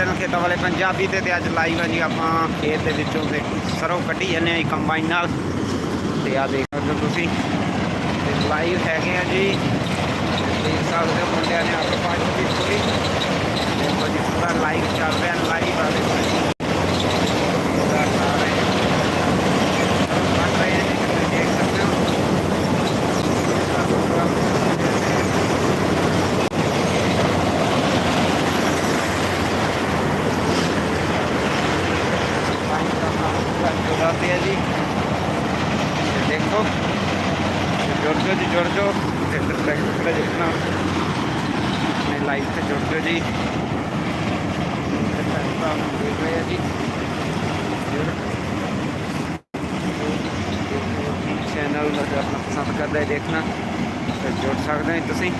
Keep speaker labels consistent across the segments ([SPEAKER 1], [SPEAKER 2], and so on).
[SPEAKER 1] Channel ਖੇਤਾਂ ਵਾਲੇ ਪੰਜਾਬੀ ਤੇ ਤੇ ਅੱਜ ਲਾਈਵ ਆ ਜੀ ਆਪਾਂ ਖੇਤ ਦੇ ਵਿੱਚੋਂ ਤੇ ਸਰੋਂ ਕੱਢੀ ਜਾਂਦੇ ਆ ਜੀ ਕੰਬਾਈਨ ਨਾਲ। ਤੇ ਆ ਦੇਖ ਸਕਦੇ ਹੋ ਤੁਸੀਂ। ਤੇ ਲਾਈਵ ਹੈਗੇ ਆ ਜੀ। ਦੇਖ ਸਕਦੇ ਹੋ ਮੁੰਡਿਆਂ ਨੇ ਆਪੇ ਪਾਣੀ ਦੀ ਪੂਰੀ ਦੇਖੋ ਜੀ, ਪੂਰਾ ਲਾਈਵ ਚੱਲ ਰਿਹਾ ਲਾਈਵ ਆ ਦੇਖੋ ਜੀ ਪੂਰਾ ਸਾਰੇ ਕੱਢ ਰਹੇ ਆ ਜੀ ਤੁਸੀਂ ਦੇਖ ਸਕਦੇ ਹੋ ਜੁੜਾਤੇ ਆ ਜੀ ਤੇ ਦੇਖੋ ਜੁੜ ਜਾਓ ਜੀ ਜੁੜ ਜਾਓ ਇੱਧਰ ਟਰੈਕਟਰ ਤੇ ਦੇਖਣਾ ਆਪਣੇ ਲਾਈਵ ਤੇ ਜੁੜ ਜਾਓ ਜੀ ਟਰੈਕਟਰ ਨੂੰ ਦੇਖ ਰਹੇ ਆ ਜੀ ਚੈਨਲ ਨੂੰ ਆਪਣਾ ਪਸੰਦ ਹੈ ਦੇਖਣਾ। ਤੇ ਜੁੜ ਸਕਦੇ ਹੋ ਤੁਸੀਂ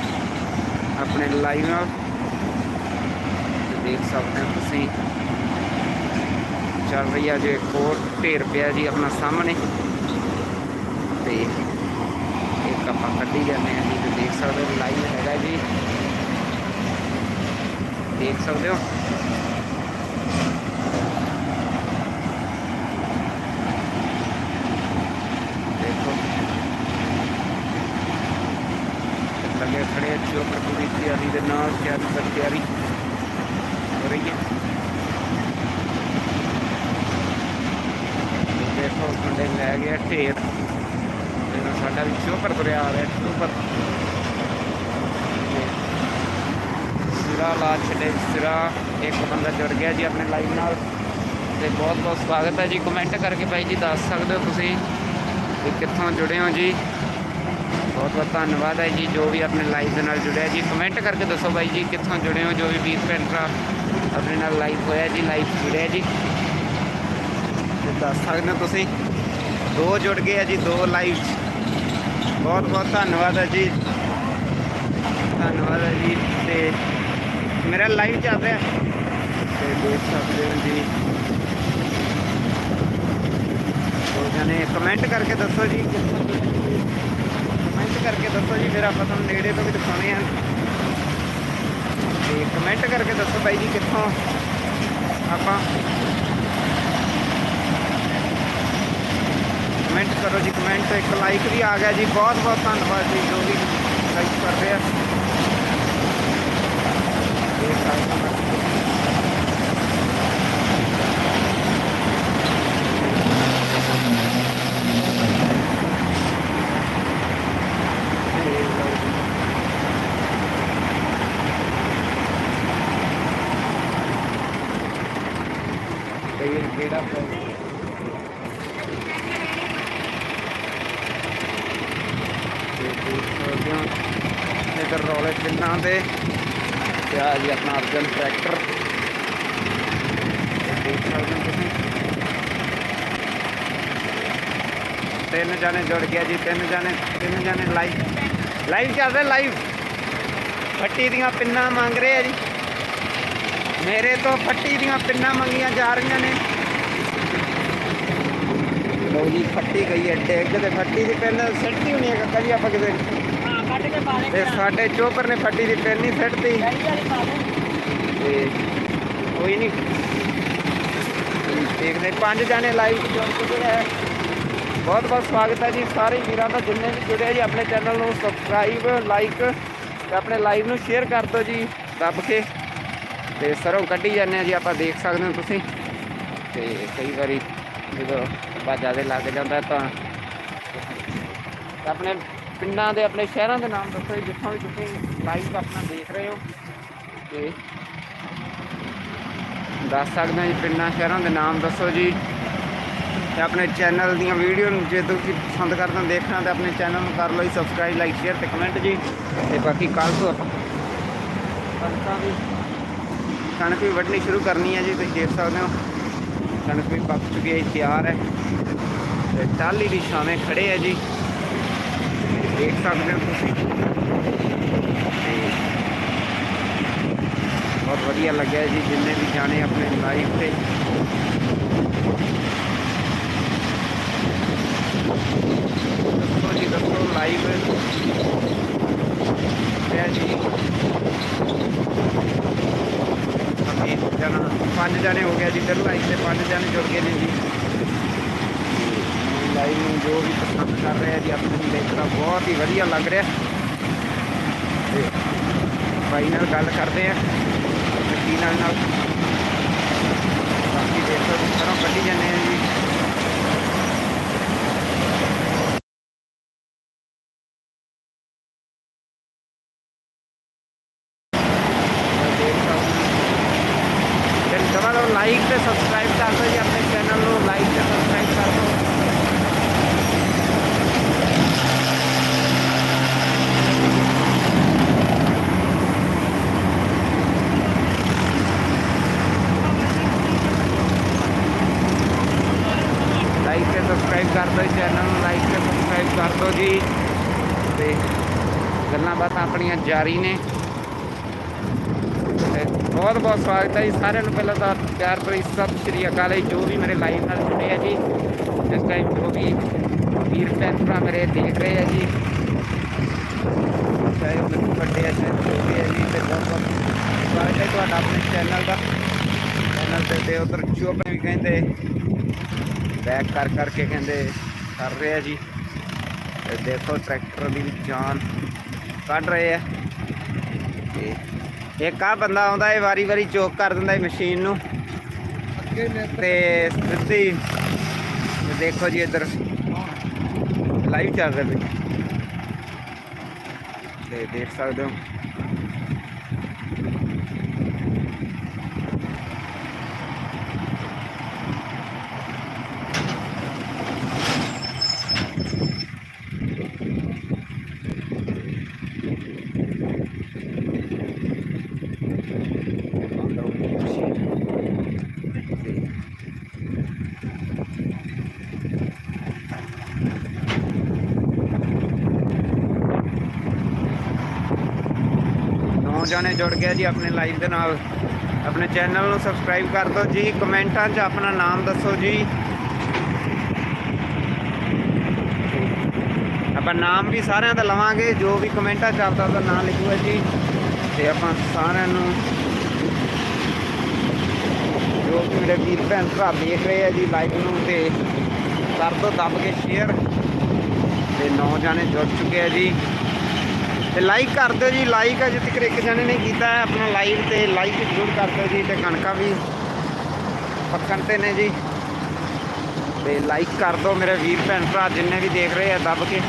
[SPEAKER 1] ਆਪਣੇ ਲਾਈਵ ਨਾਲ। ਦੇਖ ਸਕਦੇ ਹੋ ਤੁਸੀਂ। ਚੱਲ ਰਹੀ ਆ ਜੇ ਇੱਕ ਹੋਰ ਢੇਰ ਪਿਆ ਜੀ ਆਪਣਾ ਸਾਹਮਣੇ। ਤੇ ਇੱਕ ਆਪਾਂ ਕੱਢੀ ਜਾਂਦੇ ਆ ਜੀ, ਤੇ ਦੇਖ ਸਕਦੇ ਹੋ ਲਾਈਵ ਹੈਗਾ ਜੀ। ਦੇਖ ਸਕਦੇ ਹੋ ਦੇਖੋ ਲੱਗੇ ਖੜੇ ਤਿਆਰੀ ਦੇ ਨਾਲ ਤਿਆਰੀ ਕਰ ਤਿਆਰੀ ਹੋ ਰਹੀ ਹੈ ਦੇਖੋ ਮੁੰਡੇ ਲੈ ਗਿਆ ਢੇਰ ਇਹਨਾਂ ਸਾਡਾ ਵੀ ਸ਼ੋਪਰ ਤੁਰਿਆ ਆ ਰਿਹਾ ਚੋਪਰ ਸਿਰਾ ਲਾ ਛੱਡੇ ਸਿਰਾ ਇੱਕ ਬੰਦਾ ਜੁੜ ਗਿਆ ਜੀ ਆਪਣੇ ਲਾਈਵ ਨਾਲ ਤੇ ਬਹੁਤ ਬਹੁਤ ਸਵਾਗਤ ਹੈ ਜੀ। ਕਮੈਂਟ ਕਰਕੇ ਭਾਈ ਜੀ ਦੱਸ ਸਕਦੇ ਹੋ ਤੁਸੀਂ ਕਿ ਕਿੱਥੋਂ ਜੁੜੇ ਹੋ ਜੀ? ਬਹੁਤ ਬਹੁਤ ਧੰਨਵਾਦ ਹੈ ਜੀ, ਜੋ ਵੀ ਆਪਣੇ ਲਾਈਵ ਦੇ ਨਾਲ ਜੁੜਿਆ ਜੀ। ਕਮੈਂਟ ਕਰਕੇ ਦੱਸੋ ਬਾਈ ਜੀ, ਕਿੱਥੋਂ ਜੁੜੇ ਹੋ? ਜੋ ਵੀ ਵੀਰ ਭੈਣ ਭਰਾ ਆਪਣੇ ਨਾਲ ਲਾਈਵ ਹੋਇਆ ਜੀ ਲਾਈਵ ਜੁੜਿਆ ਜੀ। ਤੇ ਦੱਸ ਸਕਦੇ ਹੋ ਤੁਸੀਂ, ਦੋ ਜੁੜ ਗਏ ਆ ਜੀ, ਦੋ ਲਾਈਵ ਬਹੁਤ ਬਹੁਤ ਧੰਨਵਾਦ ਹੈ ਜੀ। ਧੰਨਵਾਦ ਹੈ ਜੀ। ਤੇ ਮੇਰਾ ਲਾਈਵ ਚੱਲ ਰਿਹਾ। ਤੇ ਦੇਖ ਸਕਦੇ ਹੋ ਜੀ। ਦੋ ਜਣੇ ਕਮੈਂਟ ਕਰਕੇ ਦੱਸੋ ਜੀ ਕਮੈਂਟ ਕਰਕੇ ਦੱਸੋ ਜੀ, ਫਿਰ ਆਪਾਂ ਤੁਹਾਨੂੰ ਨੇੜੇ ਤੋਂ ਵੀ ਦਿਖਾਉਣੇ ਆ। ਤੇ ਕਮੈਂਟ ਕਰਕੇ ਦੱਸੋ ਬਾਈ ਜੀ ਕਿੱਥੋਂ ਆਪਾਂ। ਕਮੈਂਟ ਕਰੋ ਜੀ ਕਮੈਂਟ ਇੱਕ ਲਾਈਕ ਵੀ ਆ ਗਿਆ ਜੀ। ਬਹੁਤ ਬਹੁਤ ਧੰਨਵਾਦ ਜੀ, ਜੋ ਵੀ ਲਾਈਕ ਕਰ ਰਹੇ ਆ। ਇਹ ਸਾਰਾ ਕਿਹੜਾ ਇਧਰ ਰੌਲੇ ਪਿੰਡਾਂ ਦੇ ਤੇ ਆ ਜੀ ਆਪਣਾ ਅਰਜਨ ਟਰੈਕਟਰ ਦੇਖ ਸਕਦੇ ਹੋ ਤੁਸੀਂ ਤਿੰਨ ਜਾਣੇ ਜੁੜ ਗਿਆ ਜੀ, ਤਿੰਨ ਜਾਣੇ ਤਿੰਨ ਜਾਣੇ ਲਾਈਵ ਲਾਈਵ ਚੱਲ ਰਿਹਾ ਲਾਈਵ ਫੱਟੀ ਦੀਆਂ ਪਿੰਨਾਂ ਮੰਗ ਰਹੇ ਆ ਜੀ। ਮੇਰੇ ਤੋਂ ਫੱਟੀ ਦੀਆਂ ਪਿੰਨਾਂ ਮੰਗੀਆਂ ਜਾ ਰਹੀਆਂ ਨੇ। ਲੋ ਜੀ ਫੱਟੀ ਗਈ ਹੈ ਡਿੱਗ ਤੇ ਫੱਟੀ ਦੀ ਪਿੰਨ ਸਿੱਟਦੀ ਹੋਣੀ ਹੈ ਕੱਕਾ ਜੀ ਆਪਾਂ ਕਿਤੇ
[SPEAKER 2] ਹਾਂ ਕੱਢ ਕੇ ਪਾ ਦੇ
[SPEAKER 1] ਤੇ ਸਾਡੇ ਚੋਪਰ ਨੇ ਫੱਟੀ ਦੀ ਪਿੰਨ ਨਹੀਂ ਸਿੱਟਦੀ ਤੇ ਕੋਈ ਨਹੀਂ। ਦੇਖਦੇ ਪੰਜ ਜਾਣੇ ਲਾਈਵ ਜੁੜ ਚੁੱਕੇ ਹੈ ਬਹੁਤ ਬਹੁਤ ਸਵਾਗਤ ਹੈ ਜੀ ਸਾਰੇ ਵੀਰਾਂ ਦਾ ਜਿੰਨੇ ਵੀ ਜੁੜੇ ਜੀ ਆਪਣੇ ਚੈਨਲ ਨੂੰ ਸਬਸਕ੍ਰਾਈਬ ਲਾਈਕ ਤੇ ਆਪਣੇ ਲਾਈਵ ਨੂੰ ਸ਼ੇਅਰ ਕਰ ਦਿਓ ਜੀ ਦੱਬ ਕੇ। ਤੇ ਸਰੋਂ ਕੱਢੀ ਜਾਂਦੇ ਆ ਜੀ, ਆਪਾਂ ਦੇਖ ਸਕਦੇ ਹੋ ਤੁਸੀਂ। ਤੇ ਕਈ ਵਾਰੀ ਜਦੋਂ ਬਾਜਾ ਜ਼ਿਆਦਾ ਲੱਗ ਜਾਂਦਾ ਤਾਂ ਆਪਣੇ ਪਿੰਡਾਂ ਦੇ, ਆਪਣੇ ਸ਼ਹਿਰਾਂ ਦੇ ਨਾਮ ਦੱਸੋ ਜੀ, ਜਿੱਥੋਂ ਵੀ ਤੁਸੀਂ ਲਾਈਵ ਆਪਣਾ ਦੇਖ ਰਹੇ ਹੋ। ਤੇ ਦੱਸ ਸਕਦੇ ਹਾਂ ਜੀ, ਪਿੰਡਾਂ, ਸ਼ਹਿਰਾਂ ਦੇ ਨਾਮ ਦੱਸੋ ਜੀ। ਤੇ ਆਪਣੇ ਚੈਨਲ ਦੀਆਂ ਵੀਡੀਓ ਨੂੰ ਜੇ ਤੁਸੀਂ ਪਸੰਦ ਕਰਦੇ ਹੋ, ਦੇਖਣਾ ਤਾਂ ਆਪਣੇ ਚੈਨਲ ਨੂੰ ਕਰ ਲਓ ਜੀ ਸਬਸਕ੍ਰਾਈਬ ਲਾਈਕ ਸ਼ੇਅਰ ਤੇ ਕਮੈਂਟ ਜੀ। ਤੇ ਬਾਕੀ ਕੱਲ ਤੋਂ ਆਪਾਂ ਕਣਕਾਂ ਕਣਕ ਵੀ ਵੱਢਣੀ ਸ਼ੁਰੂ ਕਰਨੀ ਹੈ ਜੀ, ਤੁਸੀਂ ਦੇਖ ਸਕਦੇ ਹੋ। ਕਣਕ ਵੀ ਪੱਕ ਚੁੱਕੀ ਹੈ ਤਿਆਰ ਹੈ। ਤੇ ਟਾਲੀ ਦੀ ਛਾਵੇਂ ਖੜੇ ਆ ਜੀ। ਦੇਖ ਸਕਦੇ ਹੋ ਤੁਸੀਂ। ਤੇ ਬਹੁਤ ਵਧੀਆ ਲੱਗਿਆ ਜੀ, ਜਿੰਨੇ ਵੀ ਜਾਣੇ ਆਪਣੇ ਲਾਈਵ ਤੇ। ਦੱਸੋ ਜੀ, ਦੱਸੋ ਲਾਈਵ ਹੈ ਜੀ ਇਹ ਜਣਾ ਪੰਜ ਜਣੇ ਹੋ ਗਿਆ ਜੀ ਫਿਰ ਲਾਈਨ ਤੇ ਪੰਜ ਜਣੇ ਜੁੜ ਗਏ ਨੇ ਜੀ। ਲਾਈਨ ਨੂੰ ਜੋ ਵੀ ਪਸੰਦ ਕਰ ਰਿਹਾ ਜੀ, ਆਪਣੇ ਨੂੰ ਦੇਖਣਾ ਬਹੁਤ ਹੀ ਵਧੀਆ ਲੱਗ ਰਿਹਾ। ਤੇ ਭਾਈ ਨਾਲ ਗੱਲ ਕਰਦੇ ਆ। ਕੀ ਨਾਲ ਨਾਲ ਬਾਕੀ ਦੇਖੋ ਜੀ ਸਰੋਂ ਕੱਢੀ ਜਾਂਦੇ ਆ ਜੀ ਤੇ ਦਬਾ ਦਿਓ ਲਾਈਕ ਤੇ ਸਬਸਕ੍ਰਾਈਬ ਕਰ ਦਿਓ ਜੀ ਆਪਣੇ ਚੈਨਲ ਨੂੰ ਲਾਈਕ ਤੇ ਸਬਸਕ੍ਰਾਈਬ ਕਰ ਦਿਓ ਲਾਈਕ ਤੇ ਸਬਸਕ੍ਰਾਈਬ ਕਰ ਦਿਓ ਚੈਨਲ ਨੂੰ ਲਾਈਕ ਤੇ ਸਬਸਕ੍ਰਾਈਬ ਕਰ ਦਿਓ ਜੀ। ਤੇ ਗੱਲਾਂ ਬਾਤਾਂ ਆਪਣੀਆਂ ਜਾਰੀ ਨੇ। ਤੇ ਬਹੁਤ ਬਹੁਤ ਸਵਾਗਤ ਹੈ ਜੀ ਸਾਰਿਆਂ ਨੂੰ। ਪਹਿਲਾਂ ਤਾਂ ਪਿਆਰ ਭਰੀ ਸਤਿ ਸ਼੍ਰੀ ਅਕਾਲ ਜੀ। ਜੋ ਵੀ ਮੇਰੇ ਲਾਈਵ ਨਾਲ ਜੁੜੇ ਆ ਜੀ, ਇਸ ਟਾਈਮ ਜੋ ਵੀ ਵੀਰ ਭੈਣ ਭਰਾ ਮੇਰੇ ਦੇਖ ਰਹੇ ਆ ਜੀ, ਚਾਹੇ ਉਹ ਮੈਨੂੰ ਵੱਡੇ ਆ, ਚਾਹੇ ਛੋਟੇ ਆ ਜੀ, ਤੇ ਬਹੁਤ ਬਹੁਤ ਸਵਾਗਤ ਹੈ ਤੁਹਾਡਾ ਆਪਣੇ ਚੈਨਲ ਦਾ। ਚੈਨਲ ਤੇ ਤੇ ਉਧਰ ਚੋਪੇ ਵੀ ਕਹਿੰਦੇ ਬੈਕ ਕਰ ਕਰਕੇ ਕਹਿੰਦੇ, ਕਰ ਰਹੇ ਆ ਜੀ। ਤੇ ਦੇਖੋ ਟਰੈਕਟਰ ਦੀ ਜਾਨ ਕੱਢ ਰਹੇ ਆ। ਤੇ ਇੱਕ ਆ ਬੰਦਾ ਆਉਂਦਾ ਇਹ ਵਾਰੀ ਵਾਰੀ ਚੋਕ ਕਰ ਦਿੰਦਾ ਇਹ ਮਸ਼ੀਨ ਨੂੰ। ਤੇ ਸਿੱਧੀ ਦੇਖੋ ਜੀ ਇੱਧਰ। ਲਾਈਵ ਚੱਲ ਰਿਹਾ ਤੇ ਦੇਖ ਸਕਦੇ ਹੋ। ਨੌ ਜਾਣੇ ਜੁੜ ਗਏ ਜੀ ਆਪਣੇ ਲਾਈਵ ਦੇ ਨਾਲ। ਆਪਣੇ ਚੈਨਲ ਨੂੰ ਸਬਸਕ੍ਰਾਈਬ ਕਰ ਦਿਓ ਜੀ, ਕਮੈਂਟਾਂ 'ਚ ਆਪਣਾ ਨਾਮ ਦੱਸੋ ਜੀ। ਆਪਾਂ ਨਾਮ ਵੀ ਸਾਰਿਆਂ ਦਾ ਲਵਾਂਗੇ, ਜੋ ਵੀ ਕਮੈਂਟਾਂ 'ਚ ਆਪਦਾ ਉਹਦਾ ਨਾਮ ਲਿਖੂਗਾ ਜੀ। ਤੇ ਆਪਾਂ ਸਾਰਿਆਂ ਨੂੰ ਜੋ ਵੀ ਮੇਰੇ ਵੀਰ ਭੈਣ ਭਰਾ ਦੇਖ ਰਹੇ ਆ ਜੀ ਲਾਈਵ ਨੂੰ ਤੇ ਕਰ ਦਿਓ, ਦੱਬ ਕੇ ਸ਼ੇਅਰ ਤੇ ਨੌ ਜਾਣੇ ਜੁੜ ਚੁੱਕੇ ਆ ਜੀ। ਤੇ ਲਾਈਕ ਕਰ ਦਿਓ ਜੀ ਲਾਈਕ ਅਜੇ ਤੱਕ ਇੱਕ ਜਣੇ ਨੇ ਕੀਤਾ ਹੈ, ਆਪਣਾ ਲਾਈਵ ਤੇ ਲਾਈਕ ਜ਼ਰੂਰ ਕਰ ਦਿਓ ਜੀ ਤੇ ਕਣਕਾਂ ਵੀ ਪੱਕਣ ਤੇ ਨੇ ਜੀ। ਤੇ ਲਾਈਕ ਕਰ ਦਿਓ ਮੇਰੇ ਵੀਰ ਭੈਣ ਭਰਾ, ਜਿੰਨੇ ਵੀ ਦੇਖ ਰਹੇ ਆ ਦੱਬ ਕੇ।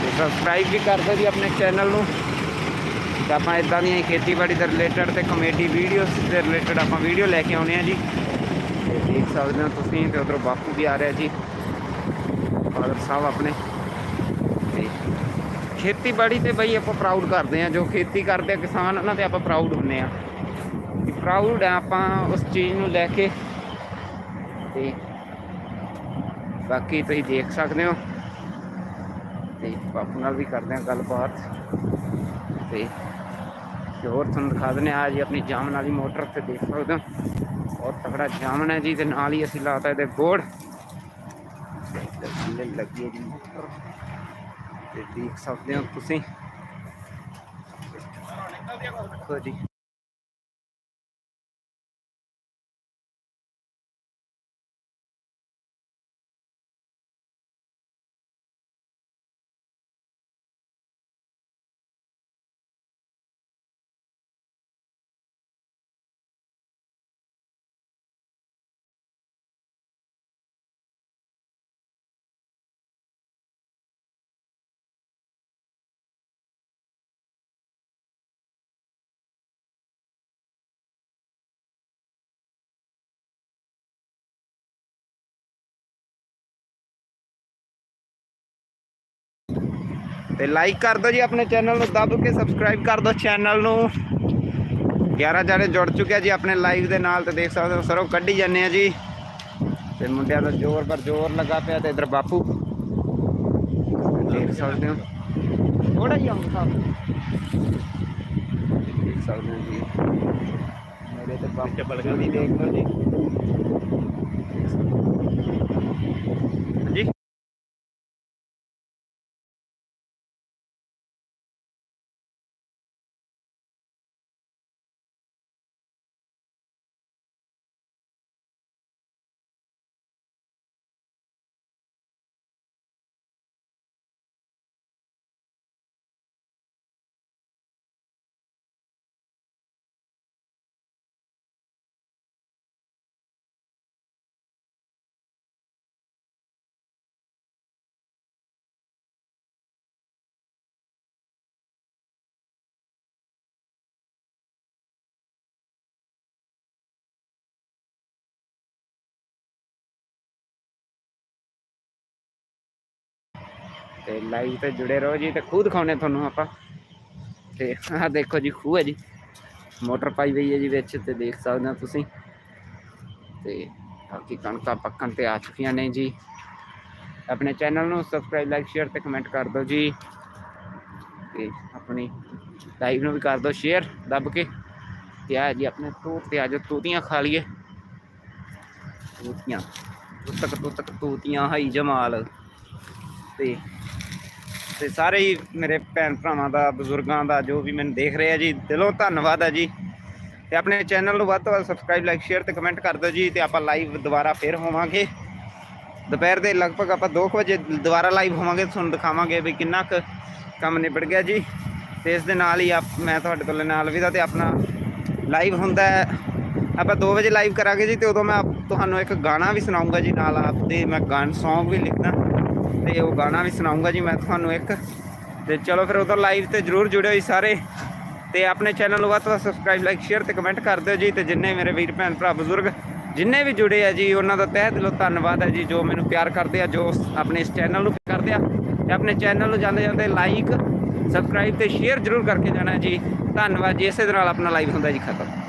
[SPEAKER 1] ਤੇ ਸਬਸਕ੍ਰਾਈਬ ਵੀ ਕਰ ਦਿਓ ਜੀ ਆਪਣੇ ਚੈਨਲ ਨੂੰ। ਤੇ ਆਪਾਂ ਇਦਾਂ ਦੀਆਂ ਖੇਤੀਬਾੜੀ ਦੇ ਰਿਲੇਟਡ ਤੇ ਕਮੇਡੀ ਵੀਡੀਓਜ਼ ਦੇ ਰਿਲੇਟਡ ਆਪਾਂ ਵੀਡੀਓ ਲੈ ਕੇ ਆਉਣੇ ਆ ਜੀ। ਤੇ ਦੇਖ ਸਕਦੇ ਹੋ ਤੁਸੀਂ ਤੇ ਉਧਰੋਂ ਬਾਪੂ ਵੀ ਆ ਰਿਹਾ ਜੀ। ਫਾਦਰ ਸਾਹਿਬ ਆਪਣੇ। ਖੇਤੀਬਾੜੀ ਤੇ ਬਈ ਆਪਾਂ ਪ੍ਰਾਊਡ ਕਰਦੇ ਆ ਜੋ ਖੇਤੀ ਕਰਦੇ ਆ ਕਿਸਾਨ, ਉਹਨਾਂ ਤੇ ਆਪਾਂ ਪ੍ਰਾਊਡ ਹੁੰਨੇ ਆ ਪ੍ਰਾਊਡ ਆ ਆਪਾਂ ਉਸ ਚੀਜ਼ ਨੂੰ ਲੈ ਕੇ। ਤੇ ਬਾਕੀ ਤੁਸੀਂ ਦੇਖ ਸਕਦੇ ਹੋ। ਤੇ ਬਾਪੂ ਨਾਲ ਵੀ ਕਰਦੇ ਆ ਗੱਲਬਾਤ। ਤੇ ਤੇ ਹੋਰ ਤੁਹਾਨੂੰ ਦਿਖਾ ਦਿੰਦੇ ਆ ਜੀ ਆਪਣੀ ਜਾਮਨ ਵਾਲੀ ਮੋਟਰ ਤੇ ਦੇਖ ਸਕਦੇ ਹੋ। ਬਹੁਤ ਤਕੜਾ ਜਾਮਨ ਹੈ ਜੀ, ਤੇ ਨਾਲ ਹੀ ਅਸੀਂ ਲਾਤਾ ਇਹਦੇ ਬੋਰਡ ਤੇ ਲੱਗੀ ਹੈ ਜੀ ਮੋਟਰ। ਤੇ ਦੇਖ ਸਕਦੇ ਹੋ ਤੁਸੀਂ। ਦੇਖੋ ਜੀ। ਤੇ ਲਾਈਕ ਕਰ ਦਿਓ ਜੀ ਆਪਣੇ ਚੈਨਲ ਨੂੰ ਦੱਬ ਕੇ ਸਬਸਕ੍ਰਾਈਬ ਕਰ ਦਿਓ ਚੈਨਲ ਨੂੰ। 11 ਜਣੇ ਜੁੜ ਚੁੱਕੇ ਆ ਜੀ ਆਪਣੇ ਲਾਈਵ ਦੇ ਨਾਲ ਤੇ ਦੇਖ ਸਕਦੇ ਹੋ ਸਰੋਂ ਕੱਢੀ ਜਾਂਦੇ ਆ ਜੀ। ਤੇ ਮੁੰਡਿਆਂ ਦਾ ਜ਼ੋਰ ਪਰ ਜ਼ੋਰ ਲੱਗਾ ਪਿਆ ਤੇ ਇਧਰ ਬਾਪੂ। ਦੇਖ ਸਕਦੇ ਹੋ। ਥੋੜਾ ਜਿਹਾ ਆਉਂਦਾ। ਦੇਖ ਸਕਦੇ ਹੋ ਜੀ। ਮੇਰੇ ਤੇ ਬਾਪੂ ਵੀ ਦੇਖ ਲਓ ਜੀ। ਤੇ ਲਾਈਵ ਤੇ ਜੁੜੇ ਰਹੋ ਜੀ ਤੇ ਖੂਹ ਦਿਖਾਉਣੇ ਤੁਹਾਨੂੰ ਆਪਾਂ। ਤੇ ਆਹ ਦੇਖੋ ਜੀ, ਖੂਹ ਹੈ ਜੀ। ਮੋਟਰ ਪਾਈ ਹੋਈ ਹੈ ਜੀ ਵਿੱਚ ਤੇ ਦੇਖ ਸਕਦੇ ਹੋ ਤੁਸੀਂ। ਤੇ ਬਾਕੀ ਕਣਕਾਂ ਪੱਕਣ ਤੇ ਆ ਚੁੱਕੀਆਂ ਨੇ ਜੀ। ਆਪਣੇ ਚੈਨਲ ਨੂੰ ਸਬਸਕ੍ਰਾਈਬ ਲਾਈਕ ਸ਼ੇਅਰ ਤੇ ਕਮੈਂਟ ਕਰ ਦਿਓ ਜੀ। ਤੇ ਆਪਣੀ ਲਾਈਵ ਨੂੰ ਵੀ ਕਰ ਦਿਓ ਸ਼ੇਅਰ ਦੱਬ ਕੇ। ਤੇ ਆ ਜੀ, ਆਪਣੇ ਤੂਤ ਤੇ ਅੱਜ ਤੂਤੀਆਂ ਖਾ ਲਈਏ। ਤੂਤੀਆਂ। ਤੁਤਕ ਤੁਤਕ, ਤੂਤੀਆਂ, ਹਾਈ ਜਮਾਲ। ਤੇ ਤੇ ਸਾਰੇ ਹੀ ਮੇਰੇ ਭੈਣ ਭਰਾਵਾਂ ਦਾ, ਬਜ਼ੁਰਗਾਂ ਦਾ, ਜੋ ਵੀ ਮੈਨੂੰ ਦੇਖ ਰਹੇ ਆ ਜੀ, ਦਿਲੋਂ ਧੰਨਵਾਦ ਹੈ ਜੀ। ਤੇ ਆਪਣੇ ਚੈਨਲ ਨੂੰ ਵੱਧ ਤੋਂ ਵੱਧ ਸਬਸਕ੍ਰਾਈਬ ਲਾਈਕ ਸ਼ੇਅਰ ਤੇ ਕਮੈਂਟ ਕਰ ਦਿਓ ਜੀ ਤੇ ਆਪਾਂ ਲਾਈਵ ਦੁਬਾਰਾ ਫੇਰ ਹੋਵਾਂਗੇ। ਦੁਪਹਿਰ ਦੇ ਲਗਭਗ ਆਪਾਂ 2 ਵਜੇ ਦੁਬਾਰਾ ਲਾਈਵ ਹੋਵਾਂਗੇ, ਤੁਹਾਨੂੰ ਦਿਖਾਵਾਂਗੇ ਵੀ ਕਿੰਨਾ ਕੁ ਕੰਮ ਨਿਬੜ ਗਿਆ ਜੀ। ਤੇ ਇਸ ਦੇ ਨਾਲ ਹੀ ਆਪ, ਮੈਂ ਤੁਹਾਡੇ ਤੋਂ ਲੈਣਾ ਅਲਵਿਦਾ ਤੇ ਆਪਣਾ ਲਾਈਵ ਹੁੰਦਾ ਹੈ। ਆਪਾਂ 2 ਵਜੇ ਲਾਈਵ ਕਰਾਂਗੇ ਜੀ ਤੇ ਉਦੋਂ ਮੈਂ ਆਪ- ਤੁਹਾਨੂੰ ਇੱਕ ਗਾਣਾ ਵੀ ਸੁਣਾਉਂਗਾ ਜੀ ਨਾਲ ਆਪਦੇ, ਮੈਂ ਗਾਣ, Song ਵੀ ਲਿਖਦਾ। ਤੇ ਉਹ ਗਾਣਾ ਵੀ ਸੁਣਾਉਂਗਾ ਜੀ ਮੈਂ ਤੁਹਾਨੂੰ ਇੱਕ। ਤੇ ਚਲੋ ਫਿਰ ਉਦੋਂ ਲਾਈਵ ਤੇ ਜਰੂਰ ਜੁੜਿਓ ਜੀ ਸਾਰੇ। ਤੇ ਆਪਣੇ ਚੈਨਲ ਨੂੰ ਵੱਧ ਤੋਂ ਵੱਧ ਸਬਸਕ੍ਰਾਈਬ ਲਾਈਕ ਸ਼ੇਅਰ ਤੇ ਕਮੈਂਟ ਕਰ ਦਿਓ ਜੀ। ਤੇ ਜਿੰਨੇ ਮੇਰੇ ਵੀਰ ਭੈਣ ਭਰਾ ਬਜ਼ੁਰਗ, ਜਿੰਨੇ ਵੀ ਜੁੜੇ ਆ ਜੀ, ਉਹਨਾਂ ਦਾ ਤਹਿ ਦਿਲੋਂ ਧੰਨਵਾਦ ਹੈ ਜੀ, ਜੋ ਮੈਨੂੰ ਪਿਆਰ ਕਰਦੇ ਆ, ਜੋ ਆਪਣੇ ਇਸ ਚੈਨਲ ਨੂੰ ਕਰਦੇ ਆ। ਤੇ ਆਪਣੇ ਚੈਨਲ ਨੂੰ ਜਾਂਦੇ ਜਾਂਦੇ ਲਾਈਕ ਸਬਸਕ੍ਰਾਈਬ ਤੇ ਸ਼ੇਅਰ ਜਰੂਰ ਕਰਕੇ ਜਾਣਾ ਜੀ। ਧੰਨਵਾਦ ਜੀ, ਇਸੇ ਦੇ ਨਾਲ ਆਪਣਾ ਲਾਈਵ ਹੁੰਦਾ ਜੀ ਖਤਮ।